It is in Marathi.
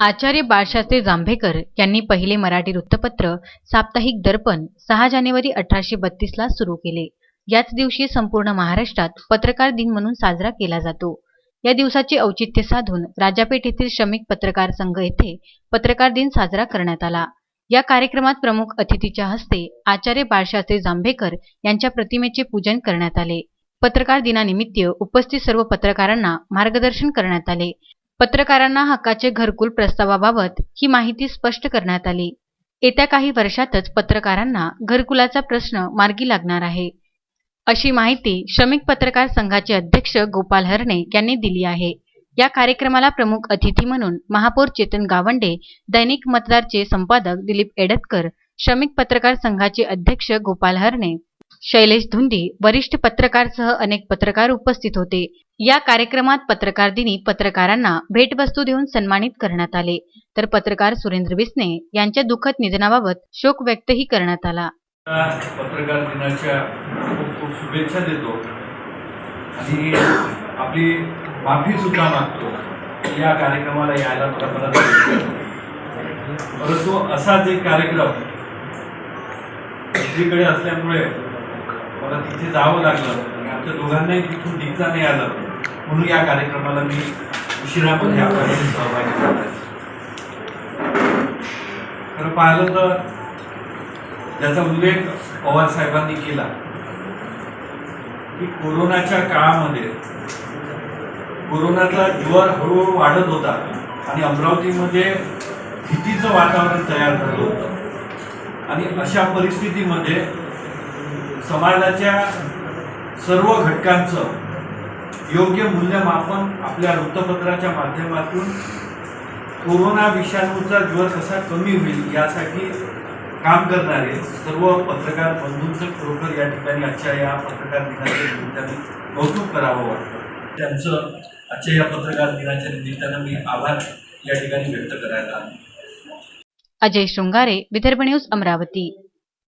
आचार्य बाळशास्त्री जांभेकर यांनी पहिले मराठी वृत्तपत्र साप्ताहिक दर्पण सहा जानेवारी अठराशे बत्तीसला सुरू केले. याच दिवशी संपूर्ण महाराष्ट्रात पत्रकार दिन म्हणून साजरा केला जातो. या दिवसाचे औचित्य साधून राजापेठ येथील श्रमिक पत्रकार संघ येथे पत्रकार दिन साजरा करण्यात आला. या कार्यक्रमात प्रमुख अतिथीच्या हस्ते आचार्य बाळशास्त्री जांभेकर यांच्या प्रतिमेचे पूजन करण्यात आले. पत्रकार दिनानिमित्त उपस्थित सर्व पत्रकारांना मार्गदर्शन करण्यात आले. पत्रकारांना हक्काचे घरकुल प्रस्तावाबाबत ही माहिती स्पष्ट करण्यात आली. येत्या काही वर्षातच पत्रकारांना घरकुलाचा प्रश्न मार्गी लागणार आहे. अशी माहिती श्रमिक पत्रकार संघाचे अध्यक्ष गोपाल हरणे यांनी दिली आहे. या कार्यक्रमाला प्रमुख अतिथी म्हणून महापौर चेतन गावंडे दैनिक मतदारचे संपादक दिलीप एडतकर श्रमिक पत्रकार संघाचे अध्यक्ष गोपाल हरणे शैलेश धुंदी वरिष्ठ पत्रकारसह अनेक पत्रकार उपस्थित होते. या कार्यक्रमात पत्रकार दिनी पत्रकारांना भेटवस्तू देऊन सन्मानित करण्यात आले. तर पत्रकार सुरेंद्र बिसने यांच्या दुःखद निधनाबाबत शोक व्यक्तही करण्यात आला. पत्रकार दिनाच्या खूप खूप शुभेच्छा देतो. आणि आपली माफी सुद्धा मागतो. या कार्यक्रमाला यायला मला परत परंतु असाच एक कार्यक्रम दुसरीकडे असल्यामुळे मला तिथे जावं लागलं. आणि आमच्या दोघांनाही तिथून निघता नाही आलं. म्हणून या कार्यक्रमाला मी उशिरामध्ये आपल्याकडे सहभागी झालो. खरं पाहिलं तर ज्याचा उल्लेख पवार साहेबांनी केला की कोरोनाच्या काळामध्ये कोरोनाचा ज्वर हळूहळू वाढत होता आणि अमरावतीमध्ये भीतीचं वातावरण तयार झालं होतं. आणि अशा परिस्थितीमध्ये समाजाच्या सर्व घटकांचं योग्य मूल्यमापन आपल्या वृत्तपत्राच्या माध्यमातून कोरोना विषाणूचा ज्वर कसा कमी होईल यासाठी काम करणारे सर्व पत्रकार बंधूंचं खरोखर या ठिकाणी आजच्या या पत्रकार दिनाच्या निमित्ताने कौतुक करावं वाटतं. त्यांचं आजच्या या पत्रकार दिनाच्या निमित्तानं मी आभार या ठिकाणी व्यक्त करायला अजय शृंगारे विदर्भ न्यूज अमरावती.